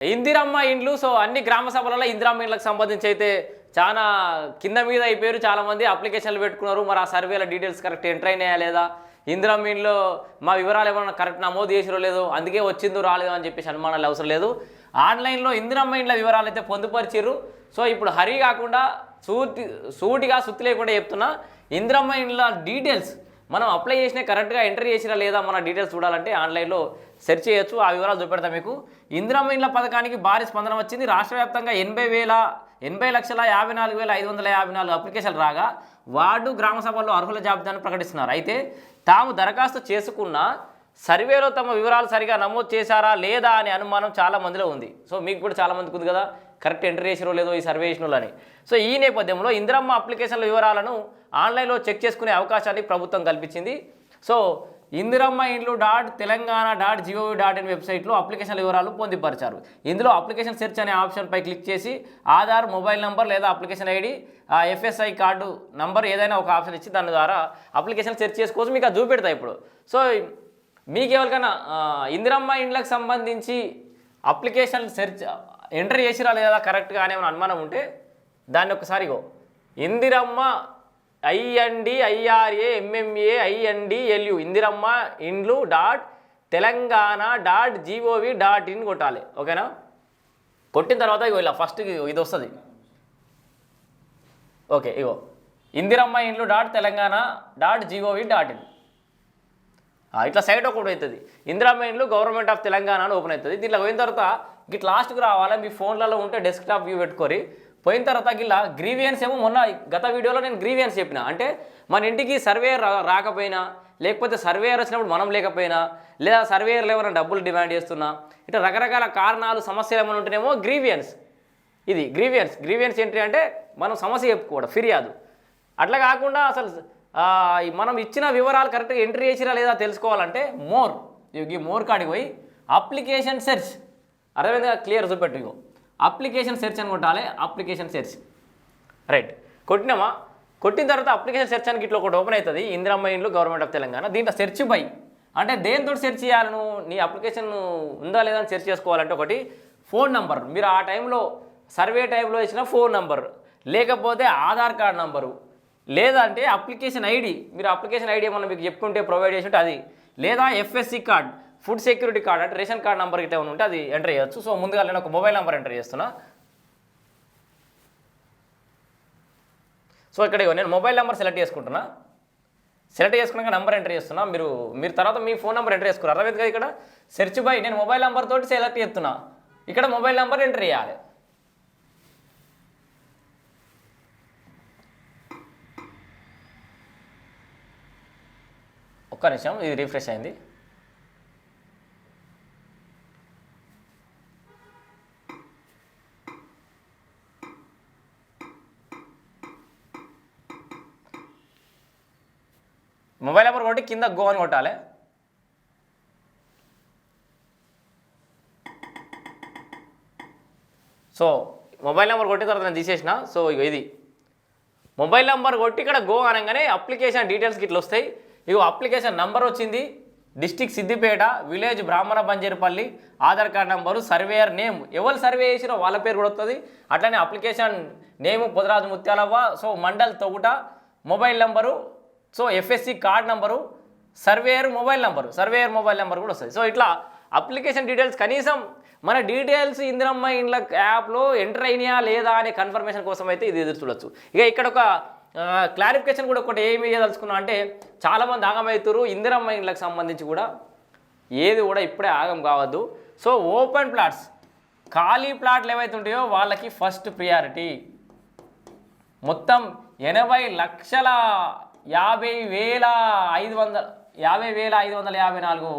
ఇందిరమ్మ ఇండ్లు సో అన్ని గ్రామ సభలలో ఇందిరమ్మ ఇండ్లకు సంబంధించి అయితే చాలా కింద మీద అయిపోయారు. చాలా మంది అప్లికేషన్లు పెట్టుకున్నారు. మరి ఆ సర్వేల డీటెయిల్స్ కరెక్ట్ ఎంటర్ అయినాయా లేదా? ఇందిరమ్మ ఇండ్లో మా వివరాలు ఏమైనా కరెక్ట్ నమోదు చేసిరో లేదో అందుకే వచ్చిందో రాలేదో అని చెప్పేసి అనుమానాలు అవసరం లేదు. ఆన్లైన్లో ఇందిరమ్మ ఇండ్ల వివరాలు అయితే పొందుపరిచారు సో ఇప్పుడు హరి కాకుండా సూటి సూటిగా సుత్తి లేకుండా చెప్తున్నా ఇందిరమ్మ ఇండ్ల డీటెయిల్స్ మనం అప్లై చేసిన కరెక్ట్గా ఎంటర్ చేసినా లేదా మన డీటెయిల్స్ చూడాలంటే ఆన్లైన్లో సెర్చ్ చేయొచ్చు. ఆ వివరాలు చూపెడతాం మీకు. ఇందిరమ్మ పథకానికి భారీ స్పందన వచ్చింది. రాష్ట్ర వ్యాప్తంగా ఎనభై వేల ఎనభై లక్షల యాభై నాలుగు వేల ఐదు వందల యాభై నాలుగు అప్లికేషన్లు రాగా వార్డు గ్రామ సభల్లో అర్హుల జాబితాను ప్రకటిస్తున్నారు. అయితే తాము దరఖాస్తు చేసుకున్న సర్వేలో తమ వివరాలు సరిగా నమోదు చేశారా లేదా అనే అనుమానం చాలా మందిలో ఉంది. సో మీకు కూడా చాలా మందికి ఉంది కదా. కరెక్ట్ ఎంటర్ చేసిరో లేదో ఈ సర్వే చేసిన అని సో ఈ నేపథ్యంలో ఇందిరమ్మ అప్లికేషన్ల వివరాలను ఆన్లైన్లో చెక్ చేసుకునే అవకాశాన్ని ప్రభుత్వం కల్పించింది. సో ఇందిరమ్మ ఇండ్లు dot Telangana dot G O V dot in వెబ్సైట్లో అప్లికేషన్ల వివరాలు పొందుపరిచారు. ఇందులో అప్లికేషన్ సెర్చ్ అనే ఆప్షన్పై క్లిక్ చేసి ఆధార్ మొబైల్ నెంబర్ లేదా application ID F S I card number ఏదైనా ఒక ఆప్షన్ ఇచ్చి దాని ద్వారా అప్లికేషన్ సెర్చ్ చేసుకోవచ్చు. మీకు అది చూపెడతాయి ఇప్పుడు. సో మీకు ఎవరికైనా ఇందిరమ్మ ఇండ్లకు సంబంధించి అప్లికేషన్ సెర్చ్ ఎంటర్ చేసిరా లేదా కరెక్ట్గానే ఏమైనా అనుమానం ఉంటే దాన్ని ఒకసారి ఇగో. Indiramma I N D I R A M M A I N D L U Indiramma ఇండ్లు dot Telangana dot G O V dot in కొట్టాలి. ఓకేనా? కొట్టిన తర్వాత ఇగో ఇలా ఫస్ట్ ఇది వస్తుంది. ఓకే ఇగో. ఇందిరమ్మ ఇండ్లు dot Telangana dot G O V dot in. ఇట్లా సైట్ ఒకటి అవుతుంది. ఇందిరా ఇండ్లు గవర్నమెంట్ ఆఫ్ తెలంగాణ అని ఓపెన్ అవుతుంది. దీంట్లో పోయిన తర్వాత ఇట్లా లాస్ట్కి రావాలి? మీ ఫోన్లలో ఉంటే డెస్క్టాప్ వ్యూ పెట్టుకొని. పోయిన తర్వాత గిట్లా గ్రీవియన్స్ ఏమో మొన్న గత వీడియోలో నేను గ్రీవియన్స్ చెప్పిన. అంటే మన ఇంటికి సర్వేయర్ రాకపోయినా లేకపోతే సర్వేయర్ వచ్చినప్పుడు మనం లేకపోయినా లేదా సర్వేయర్లు ఏమైనా డబ్బులు డిమాండ్ చేస్తున్నా ఇట్లా రకరకాల కారణాలు సమస్యలు ఏమైనా ఉంటేనేమో గ్రీవియన్స్ ఇది గ్రీవియన్స్ గ్రీవియన్స్ ఏంటి అంటే మనం సమస్య చెప్పుకోవడం ఫిర్యాదు. అట్లా కాకుండా అసలు మనం ఇచ్చిన వివరాలు కరెక్ట్గా ఎంట్రీ చేసిరా లేదా తెలుసుకోవాలంటే మోర్ ఈ మోర్ కాడికి పోయి అప్లికేషన్ సెర్చ్ అదేవిధంగా క్లియర్ చూపెట్టు ఇగో. అప్లికేషన్ సెర్చ్ అని కొట్టాలి అప్లికేషన్ సెర్చ్ రైట్ కొట్టినామా? కొట్టిన తర్వాత అప్లికేషన్ సెర్చ్ అని ఇట్లా ఒకటి ఓపెన్ అవుతుంది. ఇందిరమ్మ ఇండ్లు గవర్నమెంట్ ఆఫ్ తెలంగాణ. దీంట్లో సెర్చ్ బై అంటే దేంతో సెర్చ్ చేయాలి నువ్వు? నీ అప్లికేషన్ ఉందా లేదా అని సెర్చ్ చేసుకోవాలంటే ఒకటి ఫోన్ నంబర్ మీరు ఆ టైంలో సర్వే టైంలో ఇచ్చిన ఫోన్ నంబర్ లేకపోతే ఆధార్ కార్డ్ నంబరు లేదంటే అప్లికేషన్ ఐడి మీరు అప్లికేషన్ ఐడి ఏమన్నా మీకు చెప్పుకుంటే ప్రొవైడ్ చేసి ఉంటే అది. లేదా F S C card food security card అంటే రేషన్ కార్డ్ నెంబర్ ఇట్లా ఏమైనా ఉంటే అది ఎంటర్ చేయొచ్చు. సో ముందుగా నేను ఒక మొబైల్ నెంబర్ ఎంటర్ చేస్తున్నా. సో ఇక్కడ నేను మొబైల్ నెంబర్ సెలెక్ట్ చేసుకుంటున్నా. సెలెక్ట్ చేసుకున్నాక నెంబర్ ఎంటర్ చేస్తున్నా. మీరు మీరు తర్వాత మీ ఫోన్ నెంబర్ ఎంటర్ చేసుకున్నారు. అర్థమైంది కదా ఇక్కడ? సెర్చ్ బై నేను మొబైల్ నెంబర్ తోటి సెలెక్ట్ చేస్తున్నా. ఇక్కడ మొబైల్ నెంబర్ ఎంటర్ చేయాలి. ఒక్క నిమిషం ఇది రిఫ్రెష్ అయింది. మొబైల్ నెంబర్ కొట్టి కింద గో అని కొట్టాలి. సో మొబైల్ నెంబర్ కొట్టిన తర్వాత నేను తీసేసిన. సో ఇది. మొబైల్ నెంబర్ కొట్టి ఇక్కడ గో అనగానే అప్లికేషన్ డీటెయిల్స్కి ఇట్లా వస్తాయి. ఇగో అప్లికేషన్ నంబర్ వచ్చింది. District Siddipet village Brahmana Banjerupalli Aadhaar card number surveyor name. ఎవరు సర్వే చేసినా వాళ్ళ పేరు కూడా వస్తుంది అట్లనే application name Podaraju Mutyalavva. So mandal Toguta mobile number so F S C card number surveyor mobile number surveyor mobile number కూడా వస్తుంది. So ఇట్లా అప్లికేషన్ డీటెయిల్స్ కనీసం మన డీటెయిల్స్ ఇందిరమ్మ ఇండ్ల యాప్లో ఎంటర్ అయినాయా లేదా అనే కన్ఫర్మేషన్ కోసం అయితే ఇది ఎదురు చూడొచ్చు. ఇక ఇక్కడ ఒక క్లారిఫికేషన్ కూడా ఒకటి ఏమి చేయదలుచుకున్నా అంటే చాలామంది ఆగమవుతారు ఇందిరమ్మ ఇండ్లకు సంబంధించి కూడా ఏది కూడా ఇప్పుడే ఆగం కావద్దు. సో ఓపెన్ ప్లాట్స్ ఖాళీ ప్లాట్లు ఏవైతే ఉంటాయో వాళ్ళకి ఫస్ట్ ప్రియారిటీ మొత్తం ఎనభై లక్షల యాభై వేల ఐదు వందల యాభై వేల ఐదు వందల యాభై నాలుగు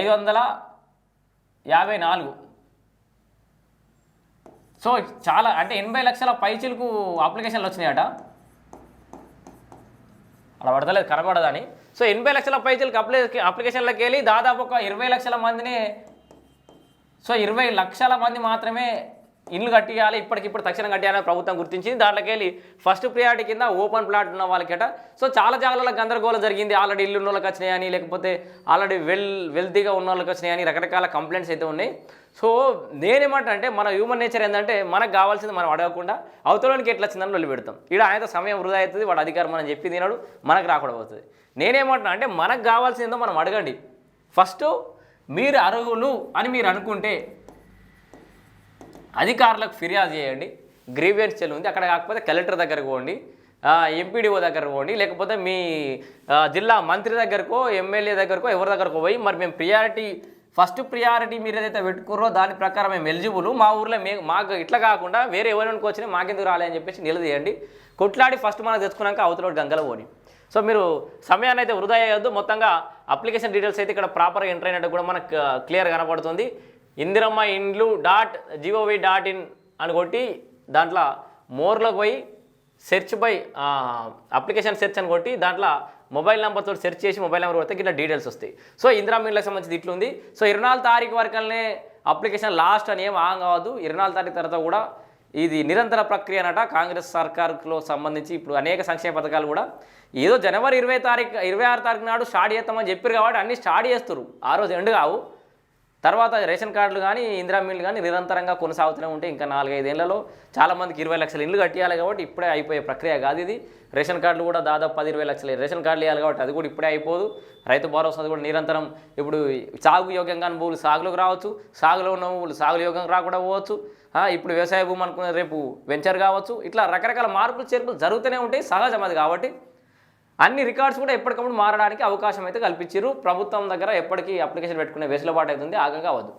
ఐదు వందల యాభై నాలుగు. సో చాలా అంటే ఎనభై లక్షల పైచిలకు అప్లికేషన్లు వచ్చినాయట. అలా పడతలేదు కనబడదని సో ఎనభై లక్షల పైచిలకు అప్లై అప్లికేషన్లకు వెళ్ళి దాదాపు ఒక ఇరవై లక్షల మందిని సో ఇరవై లక్షల మంది మాత్రమే ఇల్లు కట్టియాలి ఇప్పటికిప్పుడు తక్షణం కట్టియాలని ప్రభుత్వం గుర్తించింది. దాంట్లోకి వెళ్ళి ఫస్ట్ ప్రియారిటీ కింద ఓపెన్ ప్లాట్ ఉన్న వాళ్ళకట. సో చాలా జాగాలలో గందరగోళం జరిగింది. ఆల్రెడీ ఇల్లు ఉన్న వాళ్ళకి వచ్చినాయని లేకపోతే ఆల్రెడీ వెల్ వెల్తీగా ఉన్న వాళ్ళకి వచ్చినాయని రకరకాల కంప్లైంట్స్ అయితే ఉన్నాయి. సో నేనేమంటా అంటే మన హ్యూమన్ నేచర్ ఏంటంటే మనకు కావాల్సింది మనం అడగకుండా అవతలనికి ఎట్లా వచ్చిందని వెళ్ళి పెడతాం. ఇక్కడ ఆయనతో సమయం వృధా అవుతుంది వాడు అధికారం మనం చెప్పి తినడు మనకు రాకూడదు అవుతుంది నేనేమంటున్నా అంటే మనకు కావాల్సిందో మనం అడగండి. ఫస్ట్ మీరు అర్హులు అని మీరు అనుకుంటే అధికారులకు ఫిర్యాదు చేయండి. గ్రీవియన్స్ చెల్లి ఉంది. అక్కడ కాకపోతే కలెక్టర్ దగ్గరకు పోండి. ఎంపీడీఓ దగ్గరకు పోండి. లేకపోతే మీ జిల్లా మంత్రి దగ్గరకో ఎమ్మెల్యే దగ్గరకో ఎవరి దగ్గరకో పోయి మరి మేము ప్రియారిటీ ఫస్ట్ ప్రియారిటీ మీరు ఏదైతే పెట్టుకుర్రో దాని ప్రకారం మేము ఎలిజిబుల్ మా ఊర్లో మే మాకు ఇట్లా కాకుండా వేరే ఎవరికి వచ్చినా మాకెందుకు రాలే అని చెప్పేసి నిలదీయండి. కొట్లాడి ఫస్ట్ మనం తెచ్చుకున్నాక అవతల గంగల పోని సో మీరు సమయాన్ని అయితే వృధా చేయొద్దు. మొత్తంగా అప్లికేషన్ డీటెయిల్స్ అయితే ఇక్కడ ప్రాపర్గా ఎంటర్ అయినట్టు కూడా మనకు క్లియర్ కనపడుతుంది. ఇందిరమ్మ ఇండ్లు డాట్ జిఓవి డాట్ ఇన్ అని కొట్టి దాంట్లో మోర్లోకి పోయి సెర్చ్ బై అప్లికేషన్ సెర్చ్ అని కొట్టి దాంట్లో మొబైల్ నెంబర్తో సెర్చ్ చేసి మొబైల్ నెంబర్ కొడితే ఇట్లా డీటెయిల్స్ వస్తాయి. సో ఇందిరా మీన్లకు సంబంధించి ఇట్లుంది. సో ఇరవై నాలుగు తారీఖు వరకునే అప్లికేషన్ లాస్ట్ అని ఏం ఆగం కావద్దు. ఇరవై నాలుగు తారీఖు తర్వాత కూడా ఇది నిరంతర ప్రక్రియ అనట కాంగ్రెస్ సర్కార్లో సంబంధించి ఇప్పుడు అనేక సంక్షేమ పథకాలు కూడా. ఏదో జనవరి ఇరవై తారీఖు ఇరవై ఆరు తారీఖు నాడు స్టార్ట్ చేస్తామని చెప్పారు కాబట్టి అన్నీ స్టార్ట్ చేస్తారు ఆ రోజు ఎండు కావు. తర్వాత రేషన్ కార్డులు కానీ ఇందిరా మిల్లు కానీ నిరంతరంగా కొనసాగుతూనే ఉంటే ఇంకా నాలుగైదేళ్ళలో చాలామందికి ఇరవై లక్షల ఇల్లు కట్టియాలి కాబట్టి ఇప్పుడే అయిపోయే ప్రక్రియ కాదు ఇది. రేషన్ కార్డులు కూడా దాదాపు పది ఇరవై లక్షలు. రేషన్ కార్డులు ఇవ్వాలి కాబట్టి అది కూడా ఇప్పుడే అయిపోదు. రైతు భరోసా కూడా నిరంతరం ఇప్పుడు సాగు యోగ్యంగా భూములు సాగులోకి రావచ్చు. సాగులో ఉన్న భూములు సాగులు యోగ్యంగా రాకుండా పోవచ్చు. ఇప్పుడు వ్యవసాయ భూమి అనుకున్న రేపు వెంచర్ కావచ్చు. ఇట్లా రకరకాల మార్పులు చేర్పులు జరుగుతూనే ఉంటాయి. సహజం అది కాబట్టి. అన్ని రికార్డ్స్ కూడా ఎప్పటికప్పుడు మారడానికి అవకాశం అయితే కల్పించారు ప్రభుత్వం దగ్గర ఎప్పటికీ అప్లికేషన్ పెట్టుకునే వెసులుబాటు అవుతుంది ఆగగా అవద్దు